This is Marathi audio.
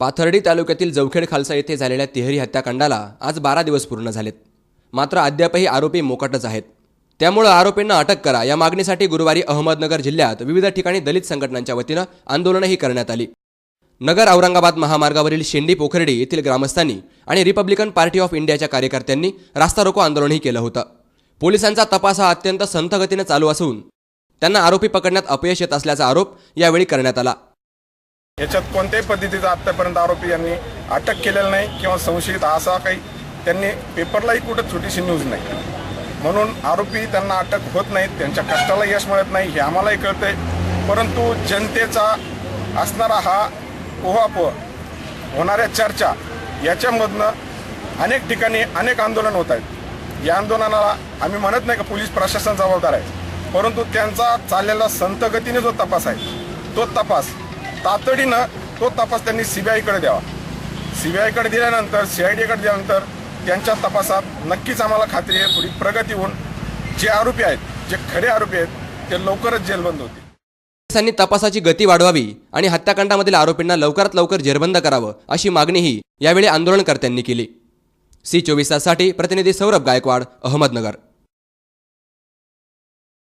पाथर्डी तालुक्यातील जवखेड खालसा येथे झालेल्या तिहेरी हत्याकांडाला आज बारा दिवस पूर्ण झालेत. मात्र अद्यापही आरोपी मोकाटच आहेत. त्यामुळं आरोपींना अटक करा या मागणीसाठी गुरुवारी अहमदनगर जिल्ह्यात विविध ठिकाणी दलित संघटनांच्या वतीनं आंदोलनही करण्यात आली. नगर औरंगाबाद महामार्गावरील शेंडी पोखर्डी येथील ग्रामस्थांनी आणि रिपब्लिकन पार्टी ऑफ इंडियाच्या कार्यकर्त्यांनी रास्ता रोको आंदोलनही केलं होतं. पोलिसांचा तपास हा अत्यंत संथगतीनं चालू असून त्यांना आरोपी पकडण्यात अपयश येत असल्याचा आरोप यावेळी करण्यात आला. याच्यात कोणत्याही पद्धतीचा आत्तापर्यंत आरोपी यांनी अटक केलेला नाही किंवा संशयित असा काही त्यांनी पेपरलाही कुठं छोटीशी न्यूज नाही. म्हणून आरोपी त्यांना अटक होत नाहीत त्यांच्या कष्टाला यश मिळत नाही हे आम्हालाही कळतंय. परंतु जनतेचा असणारा हा पोहापोह होणाऱ्या चर्चा याच्यामधनं अनेक ठिकाणी अनेक आंदोलन होत आहेत. या आंदोलनाला आम्ही म्हणत नाही का पोलीस प्रशासन जबाबदार आहे. परंतु त्यांचा चाललेला संतगतीने जो तपास आहे तो तपास तातडीनं तो तपास त्यांनी सीबीआयकडे द्यावा. सीबीआयकडे दिल्यानंतर सीआयडीकडे दिल्यानंतर त्यांच्या तपासात नक्कीच आम्हाला खात्री आहे थोडी प्रगती होऊन जे आरोपी आहेत जे खरे आरोपी आहेत ते लवकरच जेलबंद होतील. पोलिसांनी तपासाची गती वाढवावी आणि हत्याकांडामधील आरोपींना लवकरात लवकर जेरबंद करावं अशी मागणीही यावेळी आंदोलनकर्त्यांनी केली. सी चोवीस ताससाठी प्रतिनिधी सौरभ गायकवाड अहमदनगर.